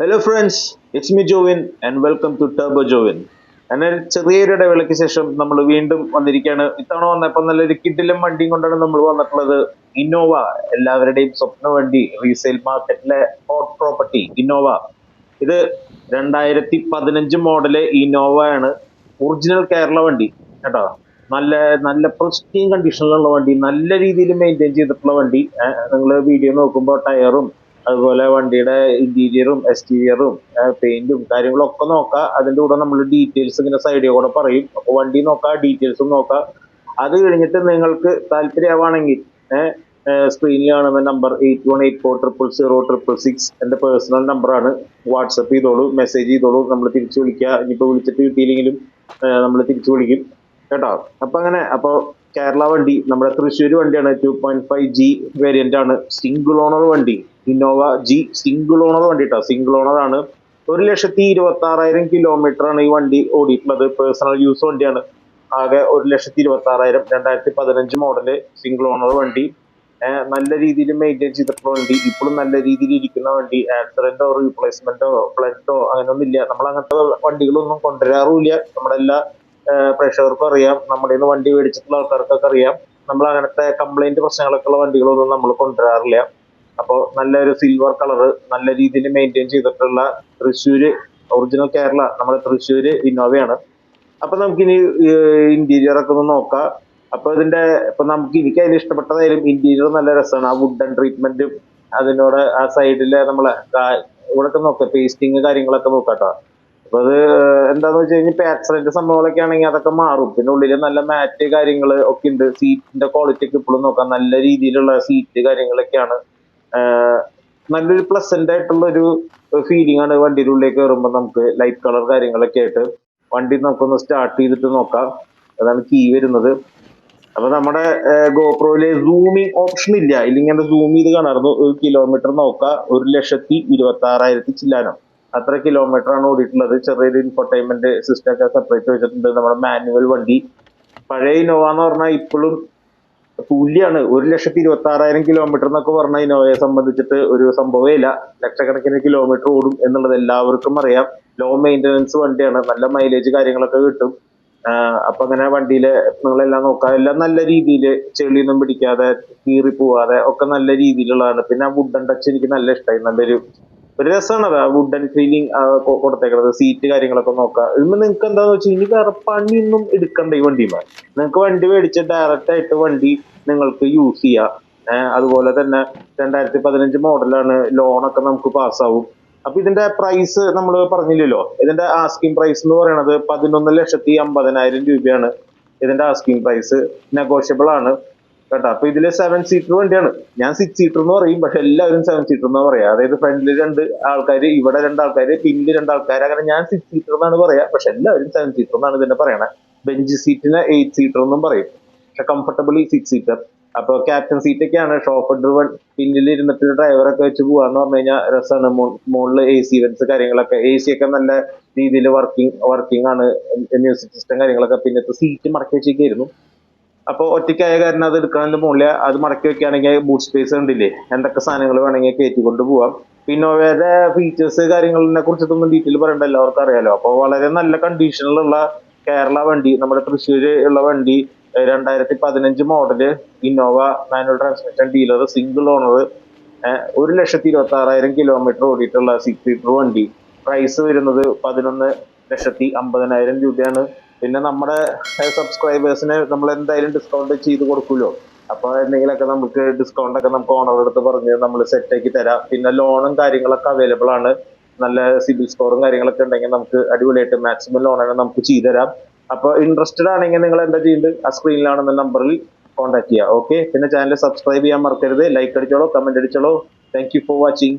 Hello friends it's me Jovin and welcome to turbo Jovin അങ്ങനെ ചെറിയൊരു ഇടവേളയ്ക്ക് ശേഷം നമ്മൾ വീണ്ടും വന്നിരിക്കുകയാണ്. ഇത്തവണ വന്നപ്പോൾ നല്ലൊരു കിഡിലും വണ്ടിയും കൊണ്ടാണ് നമ്മൾ വന്നിട്ടുള്ളത്. ഇന്നോവ എല്ലാവരുടെയും സ്വപ്ന വണ്ടി റീസെയിൽ മാർക്കറ്റിലെ ഹോട്ട് പ്രോപ്പർട്ടി ഇന്നോവ ഇത് രണ്ടായിരത്തി പതിനഞ്ച് മോഡൽ ഇന്നോവ ആണ്. ഒറിജിനൽ കേരള വണ്ടി കേട്ടോ. നല്ല നല്ല പ്രസ്റ്റീൻ കണ്ടീഷനിലുള്ള വണ്ടി നല്ല രീതിയിൽ മെയിന്റെയിൻ ചെയ്തിട്ടുള്ള വണ്ടി. നിങ്ങൾ വീഡിയോ നോക്കുമ്പോൾ ടയറും അതുപോലെ വണ്ടിയുടെ ഇന്റീരിയറും എക്സ്റ്റീരിയറും പെയിന്റും കാര്യങ്ങളും ഒക്കെ നോക്കാം. അതിന്റെ കൂടെ നമ്മൾ ഡീറ്റെയിൽസ് ഇങ്ങനെ സൈഡിൽ കൂടെ പറയും. അപ്പോൾ വണ്ടി നോക്കാം ഡീറ്റെയിൽസും നോക്കാം. അത് കഴിഞ്ഞിട്ട് നിങ്ങൾക്ക് താല്പര്യമാണെങ്കിൽ സ്ക്രീനിൽ കാണുന്ന number eight one eight four triple zero triple six എന്റെ പേഴ്സണൽ നമ്പറാണ് വാട്സപ്പ് ചെയ്തോളൂ മെസ്സേജ് ചെയ്തോളൂ. നമ്മൾ തിരിച്ചു വിളിക്കുക ഇനിയിപ്പോൾ വിളിച്ചിട്ട് കിട്ടിയില്ലെങ്കിലും നമ്മൾ തിരിച്ചു വിളിക്കും. കേട്ടോ? അപ്പൊ അങ്ങനെ അപ്പൊ കേരള വണ്ടി നമ്മുടെ തൃശ്ശൂർ വണ്ടിയാണ് two point five G variant ആണ്. സിംഗിൾ ഓണർ വണ്ടി ഇന്നോവ ജി സിംഗിൾ ഓണർ വണ്ടി കേട്ടോ സിംഗിൾ ഓണർ ആണ്. ഒരു ലക്ഷത്തി ഇരുപത്തി ആറായിരം കിലോമീറ്റർ ആണ് ഈ വണ്ടി ഓടിയിട്ടുള്ളത്. പേഴ്സണൽ യൂസ് വണ്ടിയാണ്. ആകെ ഒരു ലക്ഷത്തി ഇരുപത്തി ആറായിരം രണ്ടായിരത്തി പതിനഞ്ച് മോഡൽ സിംഗിൾ ഓണർ വണ്ടി. നല്ല രീതിയിൽ മെയിന്റെയിൻ ചെയ്തിട്ടുള്ള വണ്ടി. ഇപ്പോഴും നല്ല രീതിയിൽ ഇരിക്കുന്ന വണ്ടി. ആക്സിഡന്റോ റീപ്ലേസ്മെന്റോ ഫ്ലഡോ അങ്ങനെയൊന്നും ഇല്ല നമ്മൾ അങ്ങനത്തെ വണ്ടികളൊന്നും കൊണ്ടുവരാറുമില്ല. നമ്മുടെ എല്ലാ പ്രേക്ഷകർക്കും അറിയാം. നമ്മുടെ നിന്ന് വണ്ടി മേടിച്ചിട്ടുള്ള ആൾക്കാർക്കൊക്കെ അറിയാം. നമ്മൾ അങ്ങനത്തെ കംപ്ലൈന്റ് പ്രശ്നങ്ങളൊക്കെ ഉള്ള വണ്ടികളൊന്നും നമ്മൾ കൊണ്ടുവരാറില്ല. അപ്പോൾ നല്ലൊരു സിൽവർ കളർ നല്ല രീതിയിൽ മെയിന്റെയിൻ ചെയ്തിട്ടുള്ള തൃശ്ശൂര് ഒറിജിനൽ കേരള നമ്മുടെ തൃശ്ശൂര് ഇന്നോവയാണ്. അപ്പൊ നമുക്കിനി ഇന്റീരിയർ ഒക്കെ ഒന്ന് നോക്കാം. അപ്പൊ ഇതിന്റെ ഇപ്പൊ നമുക്ക് എനിക്ക് അതിൽ ഇഷ്ടപ്പെട്ടതായാലും ഇന്റീരിയർ നല്ല രസമാണ്. ആ വുഡൻ ട്രീറ്റ്മെന്റും അതിനോട് ആ സൈഡിലെ നമ്മളെ ഇവിടൊക്കെ നോക്കാം പേസ്റ്റിങ് കാര്യങ്ങളൊക്കെ നോക്കാട്ടോ. അപ്പൊ അത് എന്താന്ന് വെച്ച് കഴിഞ്ഞാൽ ഇപ്പൊ ആക്സിഡന്റ് സംഭവങ്ങളൊക്കെ ആണെങ്കിൽ അതൊക്കെ മാറും. പിന്നെ ഉള്ളിൽ നല്ല മാറ്റ് കാര്യങ്ങൾ ഒക്കെ ഉണ്ട്. സീറ്റിന്റെ ക്വാളിറ്റി ഒക്കെ ഇപ്പോഴും നോക്കാം. നല്ല രീതിയിലുള്ള സീറ്റ് കാര്യങ്ങളൊക്കെയാണ് നല്ലൊരു പ്ലസന്റ് ആയിട്ടുള്ള ഒരു ഫീലിംഗ് ആണ് വണ്ടിയുടെ ഉള്ളിലേക്ക് കയറുമ്പോൾ നമുക്ക് ലൈറ്റ് കളർ കാര്യങ്ങളൊക്കെ ആയിട്ട് വണ്ടി നമുക്കൊന്ന് സ്റ്റാർട്ട് ചെയ്തിട്ട് നോക്കാം. അതാണ് കീ വരുന്നത്. അപ്പൊ നമ്മുടെ ഗോപ്രോയിൽ സൂമിങ് ഓപ്ഷൻ ഇല്ല. ഇല്ലെങ്കിൽ സൂം ചെയ്ത് കാണാറുണ്ട്. ഒരു കിലോമീറ്റർ നോക്കാം. ഒരു ലക്ഷത്തി ഇരുപത്തി ആറായിരത്തി ചില്ലാനം. അത്ര കിലോമീറ്റർ ആണ് ഓടിയിട്ടുള്ളത്. ചെറിയൊരു ഇൻഫർടൈൻമെന്റ് സിസ്റ്റം ഒക്കെ സെപ്പറേറ്റ് വെച്ചിട്ടുണ്ട്. നമ്മുടെ മാനുവൽ വണ്ടി. പഴയ ഇന്നോവ എന്ന് പറഞ്ഞാൽ ഇപ്പോഴും തുല്യാണ്. ഒരു ലക്ഷത്തി ഇരുപത്തി ആറായിരം കിലോമീറ്റർ എന്നൊക്കെ പറഞ്ഞ ഇന്നോവയെ സംബന്ധിച്ചിട്ട് ഒരു സംഭവമേ ഇല്ല. ലക്ഷക്കണക്കിന് കിലോമീറ്റർ ഓടും എന്നുള്ളത് എല്ലാവർക്കും അറിയാം. ലോ മെയിന്റനൻസ് വണ്ടിയാണ്. നല്ല മൈലേജ് കാര്യങ്ങളൊക്കെ കിട്ടും. അപ്പൊ അങ്ങനെ വണ്ടിയിലെ നിങ്ങളെല്ലാം നോക്കാം. എല്ലാം നല്ല രീതിയിൽ ചെളിയൊന്നും പിടിക്കാതെ കീറി പോവാതെ ഒക്കെ നല്ല രീതിയിലുള്ളതാണ്. പിന്നെ ആ വുഡൻ ടച്ച് എനിക്ക് നല്ല ഇഷ്ടമായി നല്ലൊരു ഒരു രസമാണ് അത് വുഡൻ ഫീലിംഗ് കൊടുത്തേക്കുന്നത് സീറ്റ് കാര്യങ്ങളൊക്കെ നോക്കാം. ഇതിന് നിങ്ങൾക്ക് എന്താന്ന് വെച്ചാൽ ഇനി വേറെ പണിയൊന്നും എടുക്കണ്ട ഈ വണ്ടിയുമായി നിങ്ങൾക്ക് വണ്ടി മേടിച്ച് ഡയറക്റ്റ് ആയിട്ട് വണ്ടി നിങ്ങൾക്ക് യൂസ് ചെയ്യാം. അതുപോലെ തന്നെ രണ്ടായിരത്തി പതിനഞ്ച് മോഡലാണ് ലോണൊക്കെ നമുക്ക് പാസ്സാവും അപ്പൊ ഇതിന്റെ പ്രൈസ് നമ്മൾ പറഞ്ഞില്ലല്ലോ. ഇതിന്റെ ആസ്കിംഗ് പ്രൈസ് എന്ന് പറയുന്നത് പതിനൊന്ന് ലക്ഷത്തി അമ്പതിനായിരം രൂപയാണ്. ഇതിന്റെ ആസ്കിംഗ് പ്രൈസ് നെഗോഷ്യബിൾ ആണ്. കേട്ടോ അപ്പൊ ഇതിൽ സെവൻ സീറ്റർ വണ്ടിയാണ്. ഞാൻ സിക്സ് സീറ്റർ എന്ന് പറയും പക്ഷെ എല്ലാവരും സെവൻ സീറ്റർ എന്നാ പറയാ. അതായത് ഫ്രണ്ടിൽ രണ്ട് ആൾക്കാർ ഇവിടെ രണ്ട് ആൾക്കാർ പിന്നിൽ രണ്ട് ആൾക്കാർ അങ്ങനെ ഞാൻ സിക്സ് സീറ്റർ എന്നാണ് പറയാ. പക്ഷെ എല്ലാവരും സെവൻ സീറ്റർ എന്നാണ് ഇതിനെ പറയണേ. ബെഞ്ച് സീറ്റിന് എയ്റ്റ് സീറ്റർ എന്നും പറയും. പക്ഷെ കംഫർട്ടബിളി സിക്സ് സീറ്റർ അപ്പൊ ക്യാപ്റ്റൻ സീറ്റ് ഒക്കെയാണ്. ഷോപ്പ് ഡ്രിവൺ പിന്നിൽ ഇരുന്നിട്ട് ഡ്രൈവറൊക്കെ വെച്ച് പോവാന്ന് പറഞ്ഞു കഴിഞ്ഞാൽ രസമാണ് മുകളിൽ എ സി വെൻസ് കാര്യങ്ങളൊക്കെ. എ സി ഒക്കെ നല്ല രീതിയിൽ വർക്കിംഗ് വർക്കിംഗ് ആണ്. മ്യൂസിക് സിസ്റ്റം കാര്യങ്ങളൊക്കെ. പിന്നത്തെ സീറ്റ് മടക്കി വെച്ചേക്കായിരുന്നു. അപ്പൊ ഒറ്റയ്ക്കായ കാരണം അത് എടുക്കാനും മുകളിൽ അത് മടക്കി വെക്കുകയാണെങ്കിൽ ബൂട്ട് സ്പേസ് ഉണ്ടില്ലേ? എന്തൊക്കെ സാധനങ്ങൾ വേണമെങ്കിൽ കയറ്റിക്കൊണ്ട് പോവാം. പിന്നെ വേറെ ഫീച്ചേഴ്സ് കാര്യങ്ങളെ കുറിച്ചിട്ടൊന്നും ഡീറ്റെയിൽ പറയണ്ട എല്ലാവർക്കും അറിയാലോ. അപ്പോൾ വളരെ നല്ല കണ്ടീഷനിലുള്ള കേരള വണ്ടി നമ്മുടെ തൃശ്ശൂര് ഉള്ള വണ്ടി രണ്ടായിരത്തി പതിനഞ്ച് model Innova manual transmission dealer single owner ഒരു ലക്ഷത്തി ഇരുപത്തി ആറായിരം കിലോമീറ്റർ ഓടിയിട്ടുള്ള സിക്സ് സീറ്റർ വണ്ടി. പ്രൈസ് വരുന്നത് പതിനൊന്ന് ലക്ഷത്തി അമ്പതിനായിരം രൂപയാണ്. പിന്നെ നമ്മുടെ സബ്സ്ക്രൈബേഴ്സിന് നമ്മൾ എന്തായാലും ഡിസ്കൗണ്ട് ചെയ്ത് കൊടുക്കുമല്ലോ അപ്പൊ എന്തെങ്കിലുമൊക്കെ നമുക്ക് ഡിസ്കൗണ്ട് ഒക്കെ നമുക്ക് ഓണർ അടുത്ത് പറഞ്ഞ് നമ്മൾ സെറ്റ് ആക്കി തരാം. പിന്നെ ലോണും കാര്യങ്ങളൊക്കെ അവൈലബിൾ ആണ്. നല്ല സിബിൽ സ്കോറും കാര്യങ്ങളൊക്കെ ഉണ്ടെങ്കിൽ നമുക്ക് അടിപൊളിയായിട്ട് മാക്സിമം ലോണാണ് നമുക്ക് ചെയ്തു തരാം. അപ്പൊ ഇൻട്രസ്റ്റഡ് ആണെങ്കിൽ നിങ്ങൾ എന്താ ചെയ്യുന്നത് ആ സ്ക്രീനിലാണെന്ന നമ്പറിൽ കോൺടാക്ട് ചെയ്യുക ഓക്കെ പിന്നെ ചാനൽ സബ്സ്ക്രൈബ് ചെയ്യാൻ മറക്കരുത്. ലൈക്ക് അടിച്ചോളൂ കമന്റ് അടിച്ചോളൂ. Thank for watching